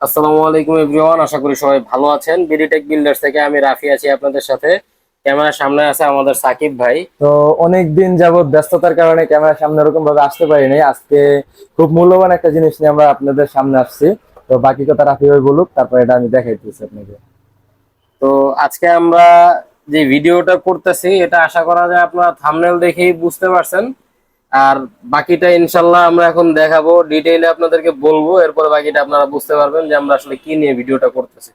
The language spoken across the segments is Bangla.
আসসালামু আলাইকুম এভরিওয়ান আশা করি সবাই ভালো আছেন। বিডিটেক বিল্ডার্স থেকে আমি রাফি আছি আপনাদের সাথে। ক্যামেরার সামনে আছে আমাদের সাকিব ভাই। তো অনেক দিন যাবত ব্যস্ততার কারণে ক্যামেরার সামনে ওরকম ভাবে আসতে পারিনি আজকে খুব মূল্যবান একটা জিনিস নিয়ে আমরা আপনাদের সামনে আসছি। তো বাকি কথা রাফি ভাই বলুক তারপর এটা আমি দেখাইতেছি আপনাকে। তো আজকে আমরা যে ভিডিওটা করতেছি এটা আশা করা যায় আপনারা থাম্বনেল দেখেই বুঝতে পারছেন। আর বাকিটা ইনশাল্লাহ আমরা এখন দেখাবো। ডিটেইলে আপনাদেরকে বলব, এরপরে বাকিটা আপনারা বুঝতে পারবেন যে আমরা আসলে কি নিয়ে ভিডিওটা করতেছি।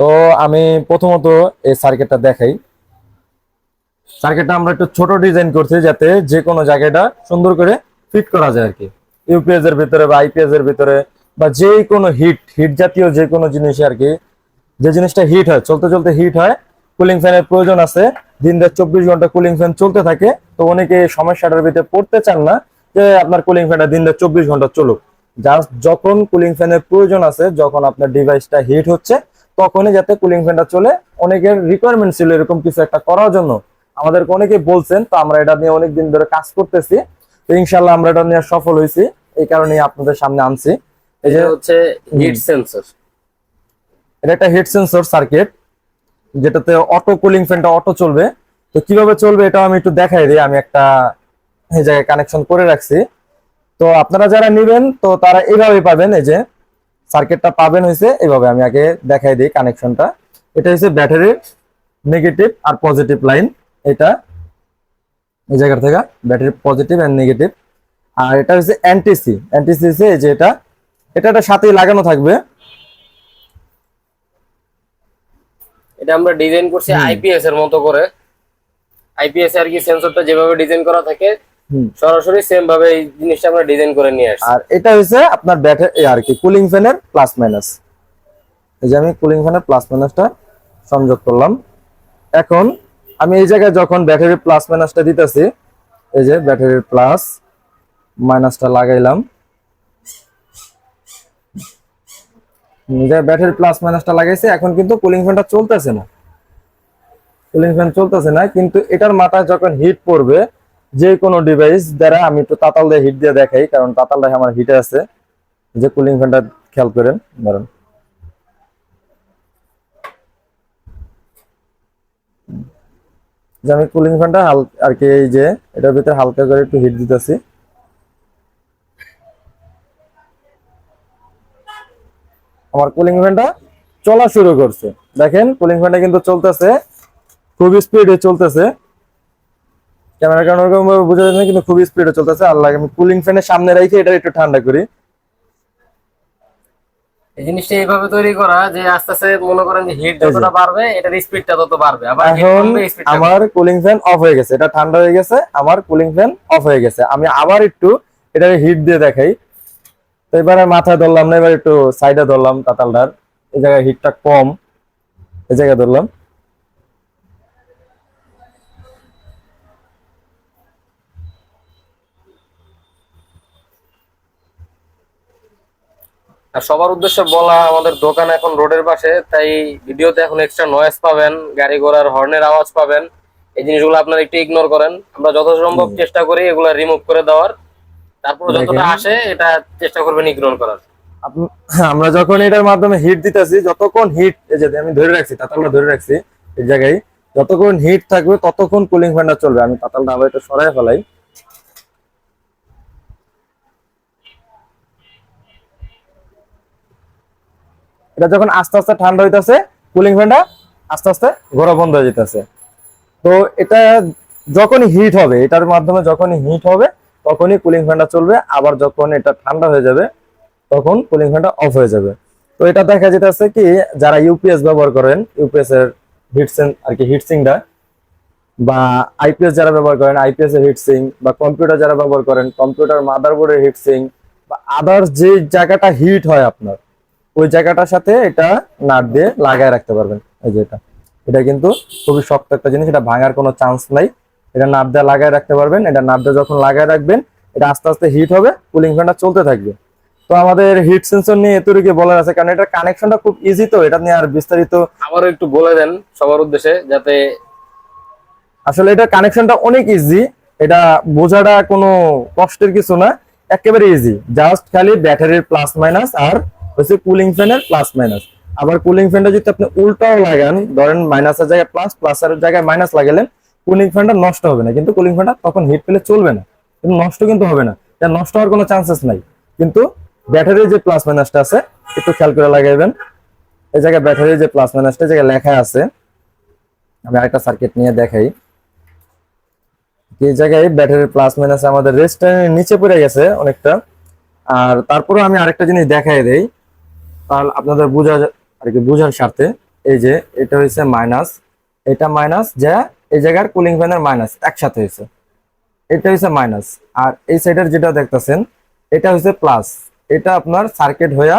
তো আমি প্রথমত এই সার্কিটটা দেখাই। সার্কিটটা আমরা একটু ছোট ডিজাইন করছি যাতে যে কোনো জায়গাটা সুন্দর করে ফিট করা যায় আর কি। ইউপিএস এর ভিতরে বা আইপিএস এর ভিতরে বা যে কোনো হিট হিট জাতীয় যে কোনো জিনিস আর কি। যে জিনিসটা হিট হয়, চলতে চলতে হিট হয় কুলিং ফ্যানের প্রয়োজন আছে। দিন রাত চব্বিশ ঘণ্টা কুলিং ফ্যান চলতে থাকে। তো অনেকে সমস্যাটার ভিতরে পড়তে চান না যে আপনার কুলিং ফ্যানটা দিন রাত চব্বিশ ঘণ্টা চলুক। জাস্ট যখন কুলিং ফ্যানের প্রয়োজন আছে যখন আপনার ডিভাইসটা হিট হচ্ছে তখনই যাতে কুলিং ফ্যানটা চলে। অনেকের রিকোয়ারমেন্ট ছিল এরকম কিছু একটা করার জন্য। আমাদেরকে অনেকে বলছেন তো আমরা এটা নিয়ে অনেক দিন ধরে কাজ করতেছি। তো ইনশাল্লাহ আমরা এটা নিয়ে সফল হয়েছি। এই কারণেই আপনাদের সামনে আনছি। এই যে হচ্ছে হিট সেন্সর এটা একটা হিট সেন্সর সার্কিট যেটাতে অটো কুলিং ফ্যানটা অটো চলবে। তো কীভাবে চলবে এটা আমি একটু দেখাই দিই, আমি একটা এই জায়গায় কানেকশন করে রাখছি। তো আপনারা যারা নেবেন, তো তারা এইভাবে পাবেন, এই যে সার্কিটটা পাবেন হয়েছে এইভাবে আমি আগে দেখাই দিই কানেকশনটা এটা হচ্ছে ব্যাটারির নেগেটিভ আর পজিটিভ লাইন এটা এই জায়গা থেকে ব্যাটারি পজিটিভ এন্ড নেগেটিভ আর এটা হচ্ছে এনটিসি এনটিসি হচ্ছে এই যে এটা। এটা সাথেই লাগানো থাকবে। এটা আমরা ডিজাইন করছি আইপিএস এর মতো করে। আইপিএস আর কি সেন্সরটা যেভাবে ডিজাইন করা থাকে সরাসরি সেম ভাবে এই জিনিসটা আমরা ডিজাইন করে নিয়ে আসছি। আর এটা হচ্ছে আপনার ব্যাটারি আর কি কুলিং ফ্যানের প্লাস মাইনাস এই যে আমি কুলিং ফ্যানের প্লাস মাইনাসটা সংযোগ করলাম। এখন আমি এই জায়গায় যখন ব্যাটারি প্লাস মাইনাসটা দিতেছি এই যে ব্যাটারির প্লাস মাইনাসটা লাগাইলাম। যে ব্যাটারি প্লাস মাইনাসটা লাগাইছে, এখন কিন্তু কুলিং ফ্যানটা চলতেছে না। কুলিং ফ্যান চলতেছে না, কিন্তু এটার মাথায় যখন হিট পড়বে, যে কোনো ডিভাইস দ্বারা আমি একটু তাতাল দিয়ে হিট দিয়ে দেখাই, কারণ তাতালটা আমার হিটে আছে। যে কুলিং ফ্যানটা খেয়াল করেন, ধরেন। যে আমি কুলিং ফ্যানটা হাল আর কি এই যে, এটার ভিতরে হালকা করে একটু হিট দিতেছি। আমার কুলিং ফ্যানটা চলা শুরু করছে। দেখেন কুলিং ফ্যানটা কিন্তু চলতেছে খুব স্পিডে চলতেছে। ক্যামেরা কারণ ওরকম ভাবে বোঝা যাচ্ছে না কিন্তু খুব স্পিডে চলতেছে। আর লাগে আমি কুলিং ফ্যানের সামনে রেখে এটা একটু ঠান্ডা করি। এই জিনিসটা এইভাবে তৈরি করা যে আস্তে আস্তে মনে করেন যে হিট যতটা বাড়বে এটার স্পিডটা তত বাড়বে। আবার এখন কমবে, speed টা আমার কুলিং ফ্যান অফ হয়ে গেছে। এটা ঠান্ডা হয়ে গেছে আমার কুলিং ফ্যান অফ হয়ে গেছে। আমি আবার একটু এটাকে হিট দিয়ে দেখাই। তো এবারে মাথায় ধরলাম না এবার একটু সাইডে ধরলাম তাতালটার এই জায়গায় হিটটা কম এই জায়গায় ধরলাম। আর সবার উদ্দেশ্যে বলা আমাদের দোকান এখন রোডের পাশে তাই ভিডিওতে এখন এক্সট্রা নয়েজ পাবেন গাড়ি ঘোড়ার হর্নের আওয়াজ পাবেন। এই জিনিসগুলো আপনারা একটু ইগনোর করেন। আমরা যত সম্ভব চেষ্টা করি এগুলো রিমুভ করে দেওয়ার। তারপর যতটা। আসে এটা চেষ্টা করবেন ইগনোর করার। আমরা যখন এটার মাধ্যমে হিট দিতেছি যতক্ষণ হিট এই যে আমি ধরে রাখছি তাতালটা ধরে রাখছি এই জায়গায় যতক্ষণ হিট থাকবে ততক্ষণ কুলিং ফ্যানটা চলবে। আমি তাতালটা আবার একটু সরাই ফেলাই। এটা যখন আস্তে আস্তে ঠান্ডা হইতাছে কুলিং ফ্যানটা আস্তে আস্তে ঘোরা বন্ধ হয়ে যেতেছে। তো এটা যখনই হিট হবে এটার মাধ্যমে যখনই হিট হবে তখনই কুলিং ফ্যানটা চলবে, আবার যখন এটা ঠান্ডা হয়ে যাবে, তখন কুলিং ফ্যানটা অফ হয়ে যাবে। তো এটা দেখা যেতেছে কি, যারা ইউপিএস ব্যবহার করেন ইউপিএস এর হিটসিং আর কি হিটসিংটা বা আইপিএস যারা ব্যবহার করেন আইপিএস এর হিটসিং বা কম্পিউটার যারা ব্যবহার করেন কম্পিউটার মাদারবোর্ডের হিটসিং বা আদার্স যে জায়গাটা হিট হয় আপনার, ওই জায়গাটার সাথে এটা নাট দিয়ে লাগায় রাখতে পারবেন। এই যে এটা এটা কিন্তু খুবই শক্ত একটা জিনিস, এটা ভাঙার কোনো চান্স নাই। এটা নাট দিয়ে লাগায় রাখতে পারবেন। এটা নাট দিয়ে যখন লাগায় রাখবেন এটা আস্তে আস্তে হিট হবে কুলিং ফ্যানটা চলতে থাকবে। তো আমাদের হিট সেন্সর নিয়ে এতটুকু বলার আছে কারণ এটা কানেকশনটা খুব ইজি তো এটা নিয়ে আর বিস্তারিত আবারও একটু বলে দেন সবার উদ্দেশ্যে যাতে আসলে এটা কানেকশনটা অনেক ইজি এটা বোঝাটা কোনো কষ্টের কিছু না একেবারে ইজি জাস্ট খালি ব্যাটারির প্লাস মাইনাস আর হচ্ছে কুলিং ফ্যানের প্লাস মাইনাস আবার কুলিং ফ্যানটা যদি আপনি উল্টাও লাগান ধরেন মাইনাসের জায়গায় প্লাস প্লাসের জায়গায় মাইনাস লাগালেন কুলিং ফ্যানটা নষ্ট হবে না। কিন্তু কুলিং ফ্যানটা তখন হিট পেলে চলবে না। কিন্তু নষ্ট কিন্তু হবে না। এটা নষ্ট হওয়ার কোনো চান্সেস নাই। কিন্তু ব্যাটারির যে প্লাস মাইনাসটা আছে, একটু খেয়াল করে লাগাইবেন। এই জায়গায় ব্যাটারির যে প্লাস মাইনাসটা জায়গায় লেখা আছে। আমি আরেকটা সার্কিট নিয়ে দেখাই। এই জায়গায় ব্যাটারির প্লাস মাইনাস আমাদের রেজিস্ট্যান্সের নিচে পড়ে গেছে অনেকটা। আর তারপরে আমি আরেকটা জিনিস দেখাই দেই। তাহলে আপনাদের বোঝা আর কি বোঝার স্বার্থে। এই যে এটা হয়েছে মাইনাস এটা মাইনাস যা এই জায়গার কুলিং ফ্যানের মাইনাস একসাথে হয়েছে। এটা হচ্ছে মাইনাস আর এই সাইডের যেটা দেখতেছেন এটা হচ্ছে প্লাস এটা আপনার সার্কিট হইয়া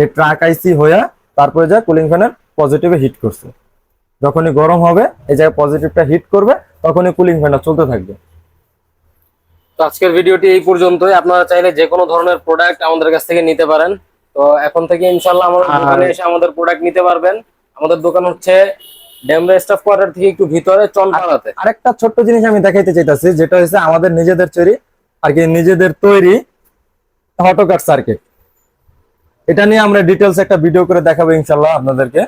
এই ট্রাক আইসি হইয়া তারপরে যা কুলিং ফ্যানের পজিটিভে হিট করছে। যখনই গরম হবে এই জায়গায় পজিটিভটা হিট করবে তখনই কুলিং ফ্যানটা চলতে থাকবে। তো আজকের ভিডিওটি এই পর্যন্তই। আপনারা চাইলে যে কোনো ধরনের প্রোডাক্ট আমাদের কাছ থেকে নিতে পারেন। তো এখন থেকে ইনশাল্লাহ আমাদের দোকানে এসে আমাদের প্রোডাক্ট নিতে পারবেন। আমাদের দোকান হচ্ছে ডেমরা স্টাফ কোয়ার্টার থেকে একটু ভিতরে চনপাড়াতে আরেকটা ছোট্ট জিনিস আমি দেখাইতে চাইতেছি যেটা হচ্ছে আমাদের নিজেদের তৈরি আর কি নিজেদের তৈরি হটোকাট সার্কিট এটা নিয়ে আমরা ডিটেলস একটা ভিডিও করে দেখাবো ইনশাল্লাহ আপনাদেরকে।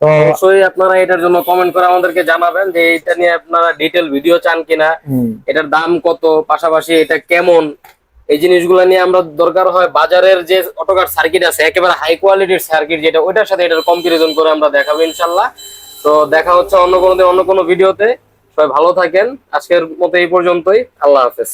তো অবশ্যই আপনারা এটার জন্য কমেন্ট করে আমাদেরকে জানাবেন যে এটা নিয়ে আপনারা ডিটেল ভিডিও চান কিনা এটার দাম কত পাশাপাশি এটা কেমন এই জিনিসগুলো নিয়ে আমরা দরকার হয় বাজারের যে অটোকার সার্কিট আছে একেবারে হাই কোয়ালিটির সার্কিট যেটা ওইটার সাথে এটার কম্পারিজন করে আমরা দেখাবো ইনশাল্লাহ তো দেখা হচ্ছে অন্য কোনো অন্য কোনো ভিডিওতে। সবাই ভালো থাকেন। আজকের মতো এই পর্যন্তই। আল্লাহ হাফেজ।